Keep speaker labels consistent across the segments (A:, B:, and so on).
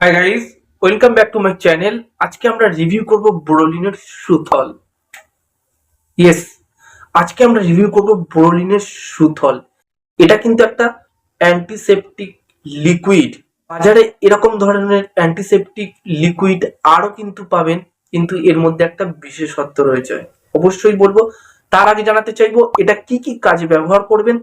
A: Hi guys welcome back to my channel আজকে আমরা review করব ব্রোলিনের সুথল। ইয়েস আজকে আমরা রিভিউ করব ব্রোলিনের সুথল। এটা কিন্তু একটা অ্যান্টিসেপটিক লিকুইড বাজারে এরকম ধরনের অ্যান্টিসেপটিক লিকুইড আরও কিন্তু পাবেন, কিন্তু এর মধ্যে একটা বিশেষত্ব রয়েছে। অবশ্যই বলব, তার আগে জানাতে চাইব, এটা কি কি কাজে ব্যবহার করবেন,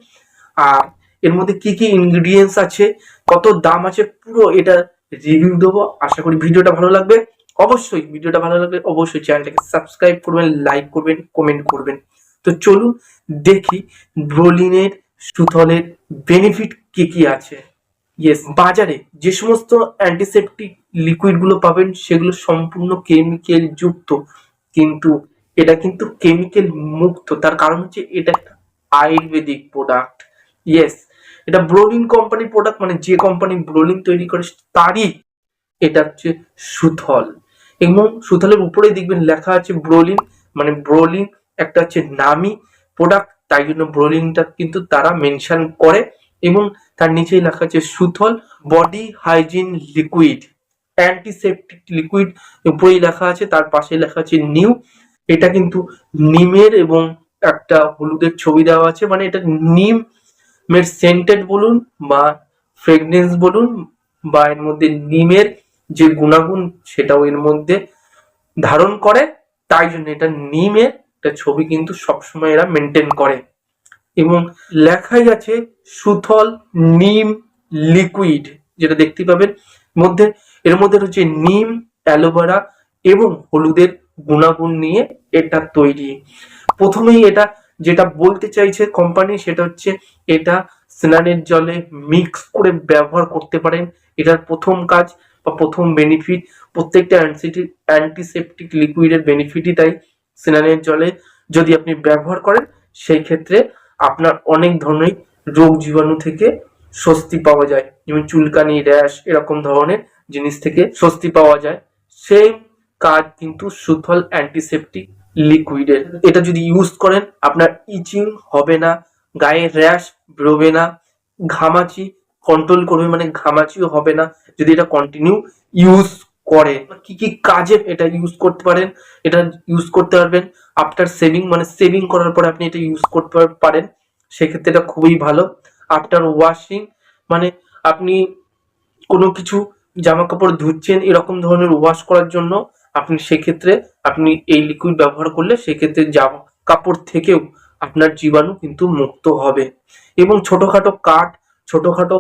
A: আর এর মধ্যে কি কি ইনগ্রিডিয়েন্টস আছে, কত দাম আছে, পুরো এটা রিভিউ দেবো। আশা করি ভিডিওটা ভালো লাগবে। অবশ্যই ভিডিওটা ভালো লাগবে অবশ্যই চ্যানেলটাকে সাবস্ক্রাইব করবেন লাইক করবেন কমেন্ট করবেন। তো চলুন দেখি ব্রোলিনের, সুথলের বেনিফিট কি কি আছে। ইয়েস বাজারে যে সমস্ত অ্যান্টিসেপটিক লিকুইডগুলো পাবেন, সেগুলো সম্পূর্ণ কেমিক্যাল যুক্ত। কিন্তু এটা কিন্তু কেমিক্যাল মুক্ত। তার কারণ হচ্ছে এটা একটা আয়ুর্বেদিক প্রোডাক্ট ইয়েস এটা ব্রোলিন কোম্পানি প্রোডাক্ট মানে যে কোম্পানি ব্রোলিন তৈরি করে তারই এটা হচ্ছে সুথল। এবং সুথলের উপরে দেখবেন লেখা আছে ব্রোলিন মানে ব্রোলিন একটা হচ্ছে নামি প্রোডাক্ট তাই জন্য ব্রোলিনটা কিন্তু তারা মেনশন করে এবং তার নিচেই লেখা আছে Suthol body hygiene liquid antiseptic liquid উপরেই লেখা আছে, তার পাশে লেখা আছে নিউ এটা কিন্তু নিমের এবং একটা হলুদের ছবি দেওয়া আছে মানে এটা নিম এর সেন্টেড বলুন বা ফ্রেগনেন্স বলুন বা এর মধ্যে নিমের যে গুণাগুণ সেটাও এর মধ্যে ধারণ করে, তাই জন্য এটা নিমের একটা ছবি কিন্তু সবসময় এরা মেনটেন করে। এবং লেখাই আছে সুথল নিম লিকুইড যেটা দেখতে পাবেন। মধ্যে, এর মধ্যে রয়েছে নিম, অ্যালোভেরা এবং হলুদের গুণাগুণ নিয়ে এটা তৈরি। প্রথমেই এটা যেটা বলতে চাইছে কোম্পানি সেটা হচ্ছে এটা স্নানের জলে মিক্স করে ব্যবহার করতে পারেন। এটার প্রথম কাজ বা প্রথম বেনিফিট প্রত্যেকটা অ্যান্টিসেপটিক লিকুইডের বেনিফিটই তাই স্নানের জলে যদি আপনি ব্যবহার করেন, সেই ক্ষেত্রে আপনার অনেক ধরনের রোগ জীবাণু থেকে স্বস্তি পাওয়া যায়। যেমন চুলকানি, র্যাশ এরকম ধরনের জিনিস থেকে স্বস্তি পাওয়া যায়। সেই কাজ কিন্তু সুথল অ্যান্টিসেপটিক লিকুইডের এটা যদি ইউজ করেন, আপনার ইচিং হবে না, গায়ে র্যাশ বেরোবে না, ঘামাচি কন্ট্রোল করবে মানে ঘামাচিও হবে না। যদি এটা কন্টিনিউ ইউজ করে কি কি কাজে এটা ইউজ করতে পারেন, এটা ইউজ করতে পারবেন। আফটার সেভিং মানে সেভিং করার পরে আপনি এটা ইউজ করতে পারেন। সেক্ষেত্রে এটা খুবই ভালো। আফটার ওয়াশিং মানে আপনি কোনো কিছু জামা কাপড় ধুচ্ছেন, এরকম ধরনের ওয়াশ করার জন্য আপনি সেক্ষেত্রে আপনি এই লিকুইড ব্যবহার করলে সেক্ষেত্রে জামা কাপড় থেকেও আপনার জীবাণু কিন্তু মুক্ত হবে। এবং ছোটখাটো কাঠ, ছোটখাটো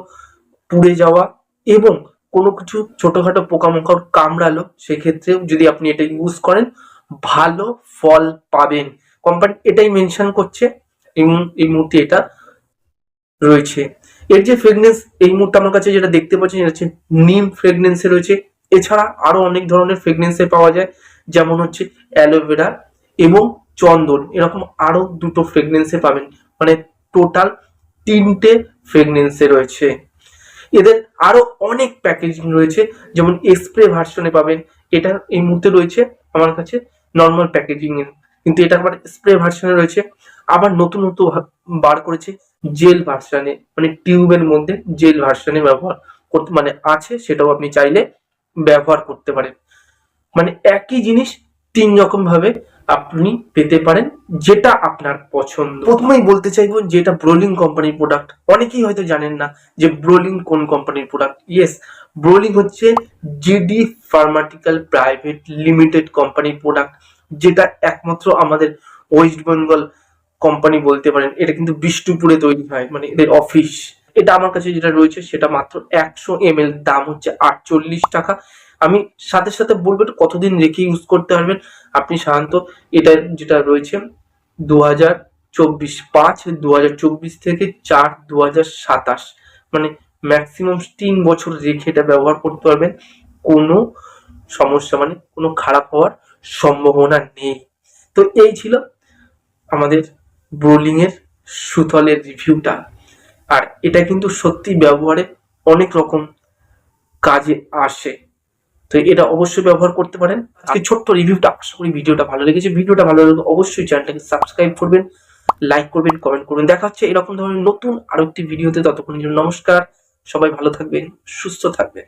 A: পুড়ে যাওয়া এবং কোনো কিছু ছোটখাটো পোকামাকড় কামড়ালো সেক্ষেত্রে যদি আপনি এটা ইউজ করেন, ভালো ফল পাবেন। কোম্পানি এটাই মেনশন করছে এই মুহূর্তে এটা রয়েছে। এর যে ফ্রেগনেন্স এই মুহূর্তে আমার কাছে যেটা দেখতে পাচ্ছেন, এটা হচ্ছে নিম ফ্রেগনেন্সে রয়েছে। এছাড়া আরও অনেক ধরনের ফ্রেগনেন্সে পাওয়া যায়, যেমন হচ্ছে অ্যালোভেরা এবং চন্দন। এরকম আরও দুটো ফ্রেগনেন্সে পাবেন। মানে টোটাল তিনটে ফ্রেগনেন্সে রয়েছে। এদের আরও অনেক প্যাকেজিং রয়েছে। যেমন স্প্রে ভার্সনে পাবেন। এটা এই মুহূর্তে রয়েছে আমার কাছে নর্মাল প্যাকেজিং এর। কিন্তু এটা আবার স্প্রে ভার্সনে রয়েছে। আবার নতুন নতুন বার করেছে জেল ভার্সনে মানে টিউবের মধ্যে জেল ভার্সনে ব্যবহার করতে মানে আছে, সেটাও আপনি চাইলে ব্যবহার করতে পারেন। মানে একই জিনিস তিন রকম ভাবে আপনি পেতে পারেন, যেটা আপনার পছন্দ। প্রথমেই বলতে চাইব যে এটা ব্রোলিং কোম্পানির প্রোডাক্ট অনেকেই হয়তো জানেন না যে ব্রোলিং কোন কোম্পানির প্রোডাক্ট ইয়েস ব্রোলিং হচ্ছে G D pharmaceutical private limited কোম্পানির প্রোডাক্ট যেটা একমাত্র আমাদের ওয়েস্ট বেঙ্গল কোম্পানি বলতে পারেন। এটা কিন্তু বিষ্ণুপুরে তৈরি হয় মানে এদের অফিস এটা আমার কাছে যেটা রয়েছে সেটা মাত্র একশো এম দাম হচ্ছে আটচল্লিশ টাকা। আমি সাথে সাথে বলব এটা কতদিন রেখে ইউজ করতে পারবেন? আপনি সাধারণত এটা যেটা রয়েছে দু হাজার চব্বিশ পাঁচ দু হাজার চব্বিশ থেকে চার দু হাজার সাতাশ। মানে ম্যাক্সিমাম তিন বছর রেখে এটা ব্যবহার করতে পারবেন। কোনো সমস্যা মানে কোনো খারাপ হওয়ার সম্ভাবনা নেই। তো এই ছিল আমাদের ব্রোলিং এর সুতলের রিভিউটা আর এটা কিন্তু সত্যি ব্যবহারে অনেক রকম কাজে আসে। তো এটা অবশ্যই ব্যবহার করতে পারেন। আজকে ছোট্ট রিভিউটা, আশা করি ভিডিওটা ভালো লেগেছে। ভিডিওটা ভালো লাগলে অবশ্যই চ্যানেলটাকে সাবস্ক্রাইব করবেন, লাইক করবেন, কমেন্ট করবেন। দেখা হচ্ছে এরকম ধরনের নতুন আরও একটি ভিডিওতে। ততক্ষণের জন্য নমস্কার। সবাই ভালো থাকবেন, সুস্থ থাকবেন।